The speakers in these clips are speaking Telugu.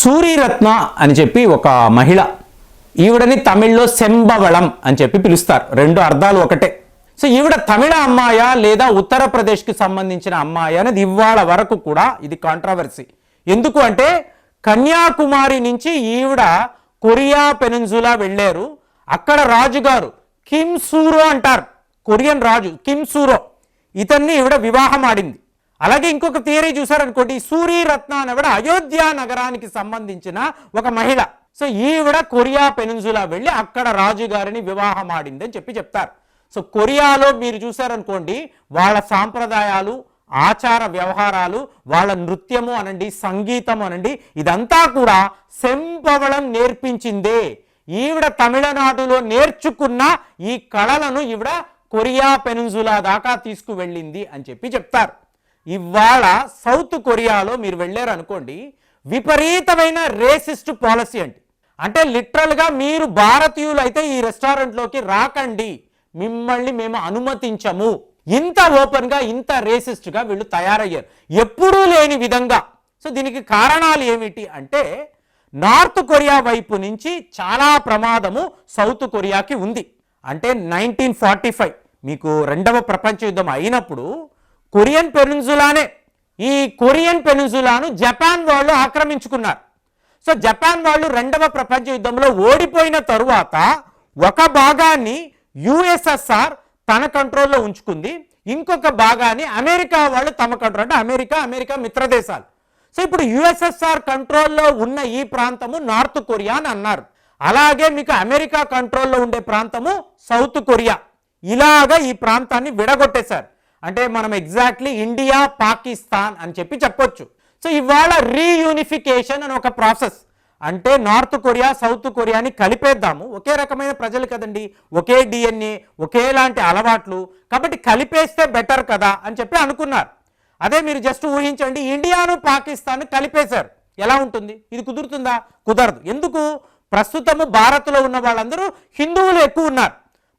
సూరిరత్న అని చెప్పి ఒక మహిళ ఈవిడని తమిళ్ళో శంబవళం అని చెప్పి పిలుస్తారు. రెండు అర్థాలు ఒకటే. సో ఈవిడ తమిళ అమ్మాయా లేదా ఉత్తరప్రదేశ్కి సంబంధించిన అమ్మాయి అనేది ఇవాళ వరకు కూడా ఇది కాంట్రవర్సీ ఎందుకు అంటే కన్యాకుమారి నుంచి ఈవిడ కొరియా పెనున్జులా వెళ్ళారు. అక్కడ రాజుగారు కిమ్ సూరో అంటారు. కొరియన్ రాజు కిమ్ సూరో. ఇతన్ని ఈవిడ వివాహం ఆడింది. అలాగే ఇంకొక థియరీ చూసారనుకోండి సూర్యరత్న అనేవిడ అయోధ్య నగరానికి సంబంధించిన ఒక మహిళ. సో ఈవిడ కొరియా పెనుంజులా వెళ్ళి అక్కడ రాజుగారిని వివాహం ఆడింది అని చెప్పి చెప్తారు. సో కొరియాలో మీరు చూసారనుకోండి వాళ్ళ సాంప్రదాయాలు ఆచార వ్యవహారాలు వాళ్ళ నృత్యము అనండి సంగీతం అనండి ఇదంతా కూడా సెంపవళం నేర్పించిందే. ఈవిడ తమిళనాడులో నేర్చుకున్న ఈ కళలను ఈవిడ కొరియా పెనుంజులా దాకా తీసుకువెళ్ళింది అని చెప్పి చెప్తారు. ఇవాళ సౌత్ కొరియాలో మీరు వెళ్ళారు అనుకోండి విపరీతమైన రేసిస్ట్ పాలసీ అండి. అంటే లిటరల్గా మీరు భారతీయులు అయితే ఈ రెస్టారెంట్లోకి రాకండి మిమ్మల్ని మేము అనుమతించము. ఇంత ఓపెన్గా ఇంత రేసిస్ట్గా వీళ్ళు తయారయ్యారు. ఎప్పుడూ లేని విధంగా. సో దీనికి కారణాలు ఏమిటి అంటే నార్త్ కొరియా వైపు నుంచి చాలా ప్రమాదము సౌత్ కొరియాకి ఉంది. అంటే నైన్టీన్ ఫార్టీ ఫైవ్ మీకు రెండవ ప్రపంచ యుద్ధం అయినప్పుడు కొరియన్ పెనుజులానే ఈ కొరియన్ పెనుజులాను జపాన్ వాళ్ళు ఆక్రమించుకున్నారు. సో జపాన్ వాళ్ళు రెండవ ప్రపంచ యుద్ధంలో ఓడిపోయిన తరువాత ఒక భాగాన్ని యుఎస్ఎస్ఆర్ తన కంట్రోల్లో ఉంచుకుంది. ఇంకొక భాగాన్ని అమెరికా వాళ్ళు తమ కంట్రోల్ అంటే అమెరికా అమెరికా మిత్రదేశాలు. సో ఇప్పుడు యుఎస్ఎస్ఆర్ కంట్రోల్లో ఉన్న ఈ ప్రాంతము నార్త్ కొరియా అని అన్నారు. అలాగే మీకు అమెరికా కంట్రోల్లో ఉండే ప్రాంతము సౌత్ కొరియా. ఇలాగా ఈ ప్రాంతాన్ని విడగొట్టేశారు. అంటే మనం ఎగ్జాక్ట్లీ ఇండియా పాకిస్తాన్ అని చెప్పి చెప్పొచ్చు. సో ఇవాళ రీయూనిఫికేషన్ అని ఒక ప్రాసెస్ అంటే నార్త్ కొరియా సౌత్ కొరియాని కలిపేద్దాము. ఒకే రకమైన ప్రజలు కదండి. ఒకే డిఎన్ఏ ఒకేలాంటి అలవాట్లు. కాబట్టి కలిపేస్తే బెటర్ కదా అని చెప్పి అనుకున్నారు. అదే మీరు జస్ట్ ఊహించండి. ఇండియాను పాకిస్తాన్ కలిపేశారు. ఎలా ఉంటుంది? ఇది కుదురుతుందా? కుదరదు. ఎందుకు? ప్రస్తుతము భారత్లో ఉన్న వాళ్ళందరూ హిందువులు ఎక్కువ ఉన్నారు.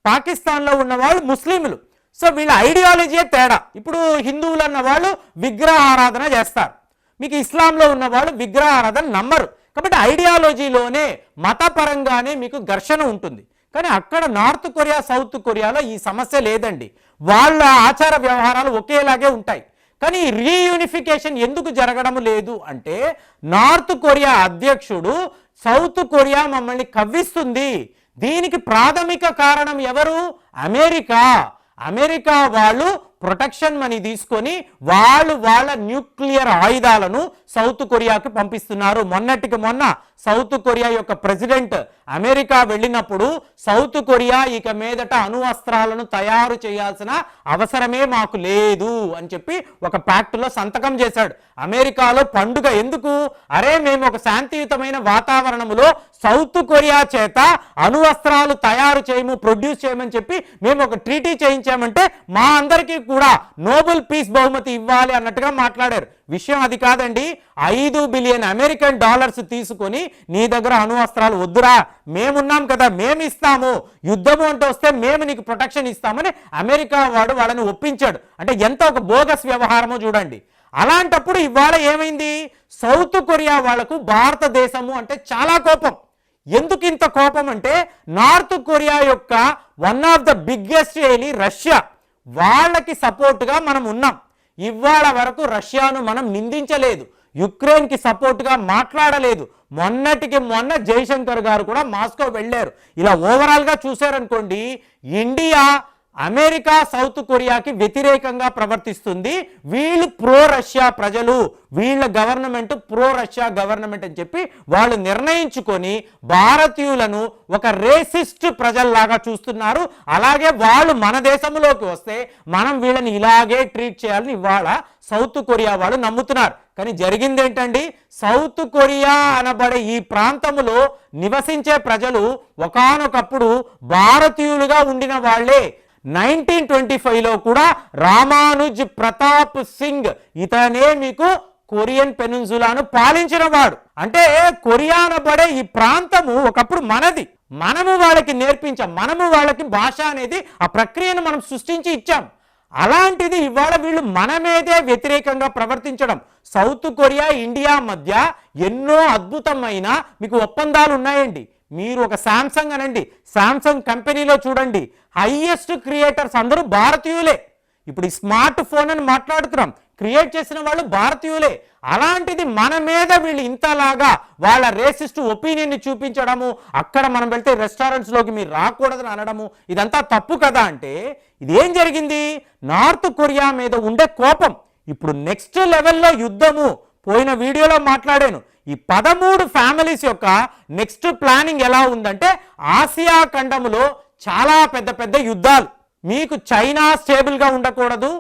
పాకిస్తాన్లో ఉన్న వాళ్ళు ముస్లింలు. సో వీళ్ళ ఐడియాలజీయే తేడా. ఇప్పుడు హిందువులు అన్న వాళ్ళు విగ్రహ ఆరాధన చేస్తారు. మీకు ఇస్లాంలో ఉన్న వాళ్ళు విగ్రహ ఆరాధన నమ్మరు. కాబట్టి ఐడియాలజీలోనే మతపరంగానే మీకు ఘర్షణ ఉంటుంది. కానీ అక్కడ నార్త్ కొరియా సౌత్ కొరియాలో ఈ సమస్య లేదండి. వాళ్ళ ఆచార వ్యవహారాలు ఒకేలాగే ఉంటాయి. కానీ రీయూనిఫికేషన్ ఎందుకు జరగడం లేదు అంటే నార్త్ కొరియా అధ్యక్షుడు సౌత్ కొరియా మమ్మల్ని కవ్విస్తుంది. దీనికి ప్రాథమిక కారణం ఎవరు? అమెరికా. అమెరికా వాళ్ళు ప్రొటెక్షన్ మనీ తీసుకొని వాళ్ళు వాళ్ళ న్యూక్లియర్ ఆయుధాలను సౌత్ కొరియాకి పంపిస్తున్నారు. మొన్నటికి మొన్న సౌత్ కొరియా యొక్క ప్రెసిడెంట్ అమెరికా వెళ్ళినప్పుడు సౌత్ కొరియా ఇక మీదట అణు అస్త్రాలను తయారు చేయాల్సిన అవసరమే మాకు లేదు అని చెప్పి ఒక ప్యాక్ట్లో సంతకం చేశాడు. అమెరికాలో పండుగ ఎందుకు? అరే మేము ఒక శాంతియుతమైన వాతావరణంలో సౌత్ కొరియా చేత అణు అస్త్రాలు తయారు చేయము ప్రొడ్యూస్ చేయమని చెప్పి మేము ఒక ట్రీటీ చేయించామంటే మా అందరికీ కూడా నోబెల్ పీస్ బహుమతి ఇవ్వాలి అన్నట్టుగా మాట్లాడారు. విషయం అది కాదండి. ఐదు బిలియన్ అమెరికన్ డాలర్స్ తీసుకొని నీ దగ్గర అణు అస్త్రాలు వద్దురా. మేమున్నాం కదా మేము ఇస్తాము యుద్ధము అంటే వస్తే మేము నీకు ప్రొటెక్షన్ ఇస్తామని అమెరికా వాడు వాళ్ళని ఒప్పించాడు. అంటే ఎంత ఒక బోగస్ వ్యవహారమో చూడండి. అలాంటప్పుడు ఇవాళ ఏమైంది? సౌత్ కొరియా వాళ్ళకు భారతదేశము అంటే చాలా కోపం. ఎందుకు ఇంత కోపం అంటే నార్త్ కొరియా యొక్క one of the biggest ally Russia. వాళ్ళకి సపోర్ట్గా మనం ఉన్నాం. ఇవాళ వరకు రష్యాను మనం నిందించలేదు. యుక్రెయిన్కి సపోర్ట్గా మాట్లాడలేదు. మొన్నటికి మొన్న జైశంకర్ గారు కూడా మాస్కో వెళ్ళారు. ఇలా ఓవరాల్గా చూశారనుకోండి ఇండియా అమెరికా సౌత్ కొరియాకి వ్యతిరేకంగా ప్రవర్తిస్తుంది. వీళ్ళు ప్రో రష్యా ప్రజలు వీళ్ళ గవర్నమెంట్ ప్రో రష్యా గవర్నమెంట్ అని చెప్పి వాళ్ళు నిర్ణయించుకొని భారతీయులను ఒక రేసిస్ట్ ప్రజల్లాగా చూస్తున్నారు. అలాగే వాళ్ళు మన దేశంలోకి వస్తే మనం వీళ్ళని ఇలాగే ట్రీట్ చేయాలని ఇవాళ సౌత్ కొరియా వాళ్ళు నమ్ముతున్నారు. కానీ జరిగింది ఏంటండి? సౌత్ కొరియా అనబడే ఈ ప్రాంతంలో నివసించే ప్రజలు ఒకానొకప్పుడు భారతీయులుగా ఉండిన వాళ్ళే. నైన్టీన్ ట్వంటీ ఫైవ్లో కూడా రామానుజ్ ప్రతాప్ సింగ్ ఇతనే మీకు కొరియన్ పెనున్సులాను పాలించిన వాడు. అంటే కొరియా అనబడే ఈ ప్రాంతము ఒకప్పుడు మనది. మనము వాళ్ళకి నేర్పించాం. మనము వాళ్ళకి భాష అనేది ఆ ప్రక్రియను మనం సృష్టించి ఇచ్చాం. అలాంటిది ఇవాళ వీళ్ళు మన మీదే వ్యతిరేకంగా ప్రవర్తించడం. సౌత్ కొరియా ఇండియా మధ్య ఎన్నో అద్భుతమైన మీకు ఒప్పందాలు ఉన్నాయండి. మీరు ఒక శాంసంగ్ అనండి. శాంసంగ్ కంపెనీలో చూడండి. హయ్యెస్ట్ క్రియేటర్స్ అందరూ భారతీయులే. ఇప్పుడు ఈ స్మార్ట్ ఫోన్ అని మాట్లాడుతున్నాం. క్రియేట్ చేసిన వాళ్ళు భారతీయులే. అలాంటిది మన మీద వీళ్ళు ఇంతలాగా వాళ్ళ రేసిస్ట్ ఒపీనియన్ని చూపించడము అక్కడ మనం వెళ్తే రెస్టారెంట్స్లోకి మీరు రాకూడదని అనడము ఇదంతా తప్పు కదా అంటే ఇదేం జరిగింది? నార్త్ కొరియా మీద ఉండే కోపం. ఇప్పుడు నెక్స్ట్ లెవెల్లో యుద్ధము. పోయిన వీడియోలో మాట్లాడాను. ఈ పదమూడు ఫ్యామిలీస్ యొక్క నెక్స్ట్ ప్లానింగ్ ఎలా ఉందంటే ఆసియా ఖండములో చాలా పెద్ద పెద్ద యుద్ధాలు. మీకు చైనా స్టేబుల్గా ఉండకూడదు.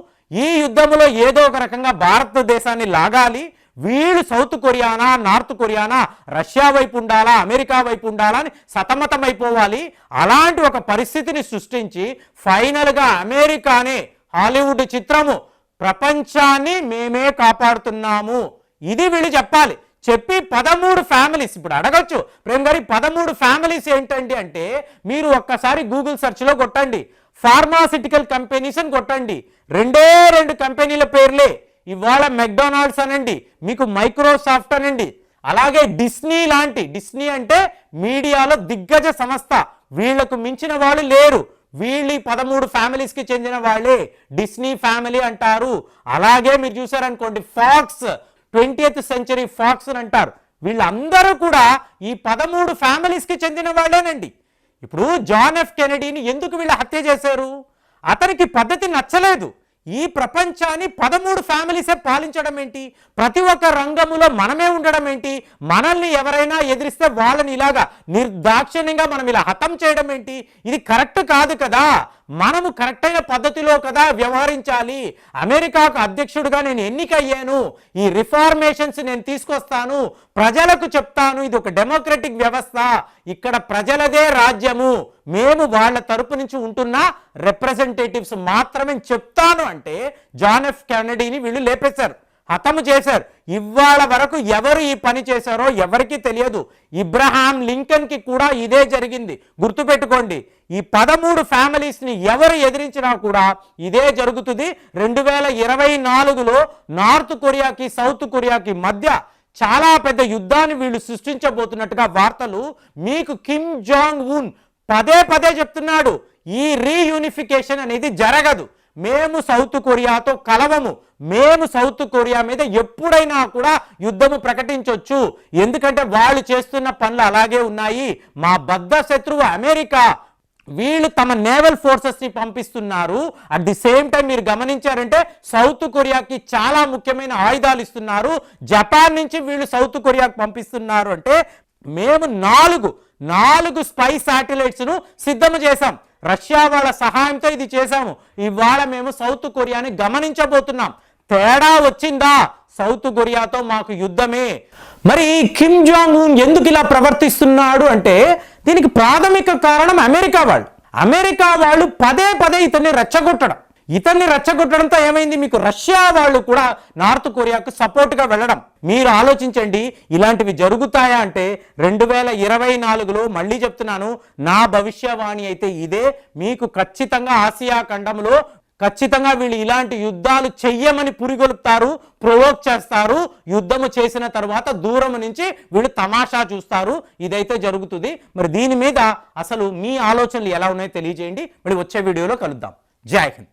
ఈ యుద్ధంలో ఏదో ఒక రకంగా భారతదేశాన్ని లాగాలి. వీళ్ళు సౌత్ కొరియానా నార్త్ కొరియానా రష్యా వైపు ఉండాలా అమెరికా వైపు ఉండాలా అని సతమతమైపోవాలి. అలాంటి ఒక పరిస్థితిని సృష్టించి ఫైనల్గా అమెరికానే హాలీవుడ్ చిత్రము ప్రపంచాన్ని మేమే కాపాడుతున్నాము. ఇది వీళ్ళు చెప్పాలి. చెప్పి పదమూడు ఫ్యామిలీస్ ఇప్పుడు అడగచ్చు. ప్రేమ్ గారి పదమూడు ఫ్యామిలీస్ ఏంటండి అంటే మీరు ఒక్కసారి గూగుల్ సెర్చ్లో కొట్టండి. ఫార్మాసిటికల్ కంపెనీస్ అని కొట్టండి. రెండే రెండు కంపెనీల పేర్లే. ఇవాళ మెక్డొనాల్డ్స్ అనండి మీకు మైక్రోసాఫ్ట్ అనండి. అలాగే డిస్నీ లాంటి డిస్నీ అంటే మీడియాలో దిగ్గజ సంస్థ. వీళ్ళకు మించిన వాళ్ళు లేరు. వీళ్ళు పదమూడు ఫ్యామిలీస్కి చెందిన వాళ్ళే. డిస్నీ ఫ్యామిలీ అంటారు. అలాగే మీరు చూసారనుకోండి ఫాక్స్ ట్వంటీయత్ సెంచరీ ఫాక్స్ అని అంటారు. వీళ్ళందరూ కూడా ఈ పదమూడు ఫ్యామిలీస్కి చెందిన వాళ్ళేనండి. ఇప్పుడు జాన్ ఎఫ్ కెనడీని ఎందుకు వీళ్ళు హత్య చేశారు? అతనికి పద్ధతి నచ్చలేదు. ఈ ప్రపంచాన్ని పదమూడు ఫ్యామిలీసే పాలించడం ఏంటి? ప్రతి ఒక్క రంగములో మనమే ఉండడం ఏంటి? మనల్ని ఎవరైనా ఎదిరిస్తే వాళ్ళని ఇలాగా నిర్దాక్షిణ్యంగా మనం ఇలా హతం చేయడం ఏంటి? ఇది కరెక్ట్ కాదు కదా. మనము కరెక్ట్ అయిన పద్ధతిలో కదా వ్యవహరించాలి. అమెరికాకు అధ్యక్షుడిగా నేను ఎన్నికయ్యాను. ఈ రిఫార్మేషన్స్ నేను తీసుకొస్తాను. ప్రజలకు చెప్తాను. ఇది ఒక డెమోక్రటిక్ వ్యవస్థ. ఇక్కడ ప్రజలదే రాజ్యము. మేము వాళ్ళ తరపు నుంచి ఉంటున్న రిప్రజెంటేటివ్స్ మాత్రమే చెప్తాను అంటే జాన్ ఎఫ్ కెనడీని వీళ్ళు లేపేశారు. హతము చేశారు. ఇవాళ వరకు ఎవరు ఈ పని చేశారో ఎవరికీ తెలియదు. ఇబ్రహాం లింకన్కి కూడా ఇదే జరిగింది. గుర్తుపెట్టుకోండి ఈ పదమూడు ఫ్యామిలీస్ని ఎవరు ఎదిరించినా కూడా ఇదే జరుగుతుంది. రెండు వేల ఇరవై నాలుగులో నార్త్ కొరియాకి సౌత్ కొరియాకి మధ్య చాలా పెద్ద యుద్ధాన్ని వీళ్ళు సృష్టించబోతున్నట్టుగా వార్తలు మీకు కిమ్ జాంగ్ ఉన్ పదే పదే చెప్తున్నాడు. ఈ రీయూనిఫికేషన్ అనేది జరగదు. మేము సౌత్ కొరియాతో కలవము. మేము సౌత్ కొరియా మీద ఎప్పుడైనా కూడా యుద్ధము ప్రకటించవచ్చు ఎందుకంటే వాళ్ళు చేస్తున్న పనులు అలాగే ఉన్నాయి. మా బద్ద శత్రువు అమెరికా వీళ్ళు తమ నేవల్ ఫోర్సెస్ని పంపిస్తున్నారు. అట్ ది సేమ్ టైం మీరు గమనించారంటే సౌత్ కొరియాకి చాలా ముఖ్యమైన ఆయుధాలు ఇస్తున్నారు. జపాన్ నుంచి వీళ్ళు సౌత్ కొరియాకి పంపిస్తున్నారు అంటే మేము నాలుగు నాలుగు స్పై శాటిలైట్స్ను సిద్ధం చేశాం. రష్యా వాళ్ళ సహాయంతో ఇది చేశాము. ఇవాళ మేము సౌత్ కొరియాని గమనించబోతున్నాం. తేడా వచ్చిందా? సౌత్ కొరియాతో మాకు యుద్ధమే. మరి కిమ్ జాంగ్ ఉన్ ఎందుకు ఇలా ప్రవర్తిస్తున్నాడు అంటే దీనికి ప్రాథమిక కారణం అమెరికా వాళ్ళు. అమెరికా వాళ్ళు పదే పదే ఇతన్ని రెచ్చగొట్టడం. ఇతన్ని రెచ్చగొట్టడంతో ఏమైంది? మీకు రష్యా వాళ్ళు కూడా నార్త్ కొరియాకు సపోర్ట్గా వెళ్ళడం. మీరు ఆలోచించండి ఇలాంటివి జరుగుతాయా అంటే రెండు వేల ఇరవై నాలుగులో మళ్ళీ చెప్తున్నాను నా భవిష్యవాణి అయితే ఇదే. మీకు ఖచ్చితంగా ఆసియా ఖండంలో ఖచ్చితంగా వీళ్ళు ఇలాంటి యుద్ధాలు చెయ్యమని పురిగొలుపుతారు ప్రొవోక్ చేస్తారు. యుద్ధము చేసిన తర్వాత దూరం నుంచి వీళ్ళు తమాషా చూస్తారు. ఇదైతే జరుగుతుంది. మరి దీని మీద అసలు మీ ఆలోచనలు ఎలా ఉన్నాయో తెలియజేయండి. మరి వచ్చే వీడియోలో కలుద్దాం. జై హింద్.